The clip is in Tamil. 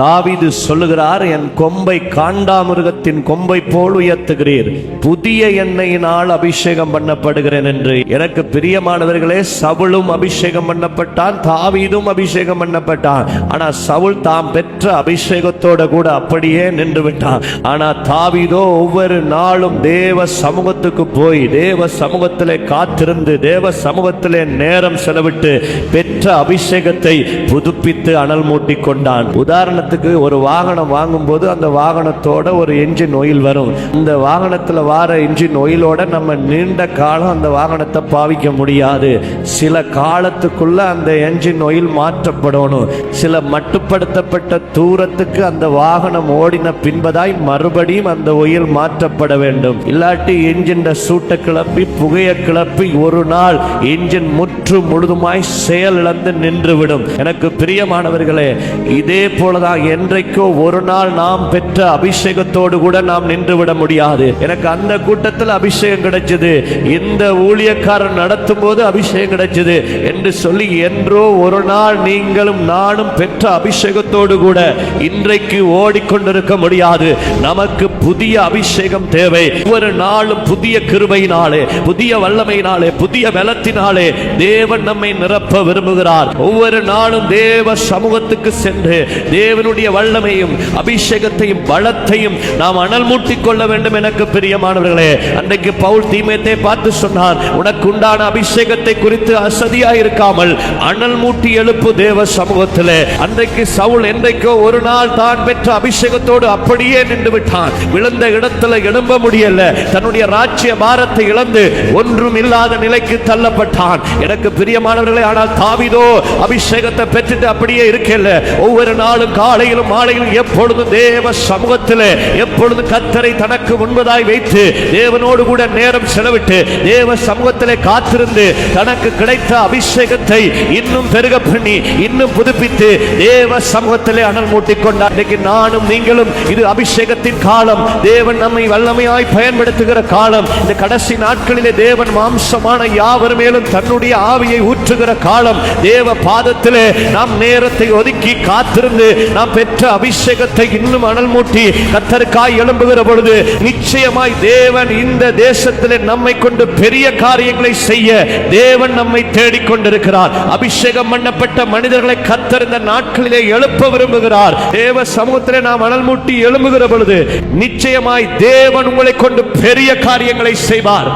தாவீது சொல்லுகிறார் என் கொம்பை காண்டாமிருகத்தின் கொம்பை போல் உயர்த்துகிறீர். புதிய எண்ணெயினால் அபிஷேகம் பண்ணப்படுகிறேன் என்று. எனக்கு பிரியமானவர்களே சவுளும் அபிஷேகம் பண்ணப்பட்டான் தாவீதும் அபிஷேகம் பண்ணப்பட்டான். ஆனா சவுல் தாம் பெற்ற அபிஷேகத்தோட கூட அப்படியே நின்று விட்டான். ஆனா தாவிதோ ஒவ்வொரு நாளும் தேவ சமூகத்துக்கு போய் தேவ சமூகத்திலே காத்திருந்து தேவ சமூகத்திலே நேரம் செலவிட்டு பெற்ற அபிஷேகத்தை புதுப்பித்து அனல் மூட்டி கொண்டான். உதாரணத்துக்கு ஒரு வாகனம் வாங்கும்போது அந்த வாகனத்தோட ஒரு என்ஜின் ஒயில் வரும். இந்த வாகனத்துல வார என்ஜின் ஒயிலோட நம்ம நீண்ட காலம் அந்த வாகனத்தை பாவிக்க முடியாது. சில காலத்துக்குள்ள அந்த என்ஜின் ஒயில் மாற்றப்படணும். சில மட்டுப்படுத்தப்பட்ட தூரத்துக்கு அந்த வாகனம் ஓடின பின்பதாய் மறுபடியும் அந்த ஒயில் மாற்றப்பட வேண்டும். இல்லாட்டி என்ஜின் சூட்டை கிளப்பி புகைய கிளப்பி ஒரு நாள் என்ஜின் முற்று முழுதுமாய் செயலிழந்து நின்றுவிடும். எனக்கு பிரியமானவர்களே இதே போலதான் என்றைக்கோ ஒரு நாள் நாம் பெற்ற அபிஷேகத்தோடு கூட நாம் நின்றுவிட முடியாது. எனக்கு அந்த கூட்டத்தில் அபிஷேகம் கிடைச்சது. இந்த ஊழியக்காரன் நடத்தும் போது அபிஷேகம் கிடைச்சது. என்று சொல்லி என்றோ ஒரு நாள் நீங்களும் நானும் பெற்ற அபிஷேகத்தோடு கூட இன்றைக்கு ஓடிக்கொண்டிருக்க முடியாது. நமக்கு புதிய அபிஷேகம் தேவை. ஒவ்வொரு நாளும் புதிய கிருபையினாலே புதிய வல்லமையினாலே புதிய பலத்தினாலே தேவன் நம்மை நிரப்ப விரும்புகிறார். ஒவ்வொரு நாளும் தேவ சமூகத்துக்கு சென்று தேவனுடைய வல்லமையும் அபிஷேகத்தையும் பலத்தையும் நாம் அனல் மூட்டிக் கொள்ள வேண்டும் எனக்கு பிரியமானவர்களே. அன்றைக்கு பவுல் தீமேத்தை பார்த்து சொன்னார் உனக்கு உண்டான அபிஷேகத்தை குறித்து அசதியாயிருக்காமல் அனல் மூட்டி எழுப்பு தேவ சமூகத்திலே. அன்றைக்கு சவுல் என்றைக்கோ ஒரு நாள் தான் பெற்ற அபிஷேகத்தோடு அப்படியே நின்று விட்டான். விழுந்த இடத்துல எழும்ப முடியல. தன்னுடைய ராஜ்ய பாரத்தை இழந்து ஒன்றும் இல்லாத நிலைக்கு தள்ளப்பட்டான். எனக்கு பிரியமானவர்களே ஆனால் தாவிதோ அபிஷேகத்தை பெற்றுட்டு அப்படியே இருக்கல ஒவ்வொரு நாளும் காலையிலும் மாலையிலும் எப்பொழுதும் தேவ சமூகத்தில் எப்பொழுது கத்தரை தனக்கு முன்பதாய் வைத்து தேவனோடு கூட நேரம் செலவிட்டு தேவ சமூகத்தில் காத்திருந்து தனக்கு கிடைத்த அபிஷேகத்தை இன்னும் பெருக பண்ணி இன்னும் புதுப்பித்து தேவ சமூகத்திலே அனல் மூட்டிக்கொண்டார் இன்னைக்கு நானும் நீங்களும் இது அபிஷேகத்தின் காலம். தேவன் நம்மை வல்லமையாய் பயன்படுத்துகிற காலம். இந்த கடைசி நாட்களிலே தேவன் மாம்சமான யாவர் மேலும் தன்னுடைய ஆவியை ஊற்றுகிற காலம். தேவ பாதத்திலே நாம் நேரத்தை ஒதுக்கி காத்திருந்து நாம் பெற்ற அபிஷேகத்தை இன்னும் அனல் மூட்டி கத்தருக்காய் எழும்புகிற பொழுது நிச்சயமாய் தேவன் இந்த தேசத்திலே நம்மை கொண்டு பெரிய காரியங்களை செய்ய தேவன் நம்மை தேடிக்கொண்டிருக்கிறார். அபிஷேகம் பண்ணப்பட்ட மனிதர்களை கத்தர் இந்த நாட்களிலே எழுப்ப விரும்புகிறார். தேவ சமூகத்திலே நாம் அனல் மூட்டி எழும்புகிற பொழுது நிச்சயமாய் தேவன் உங்களை கொண்டு பெரிய காரியங்களை செய்வார்.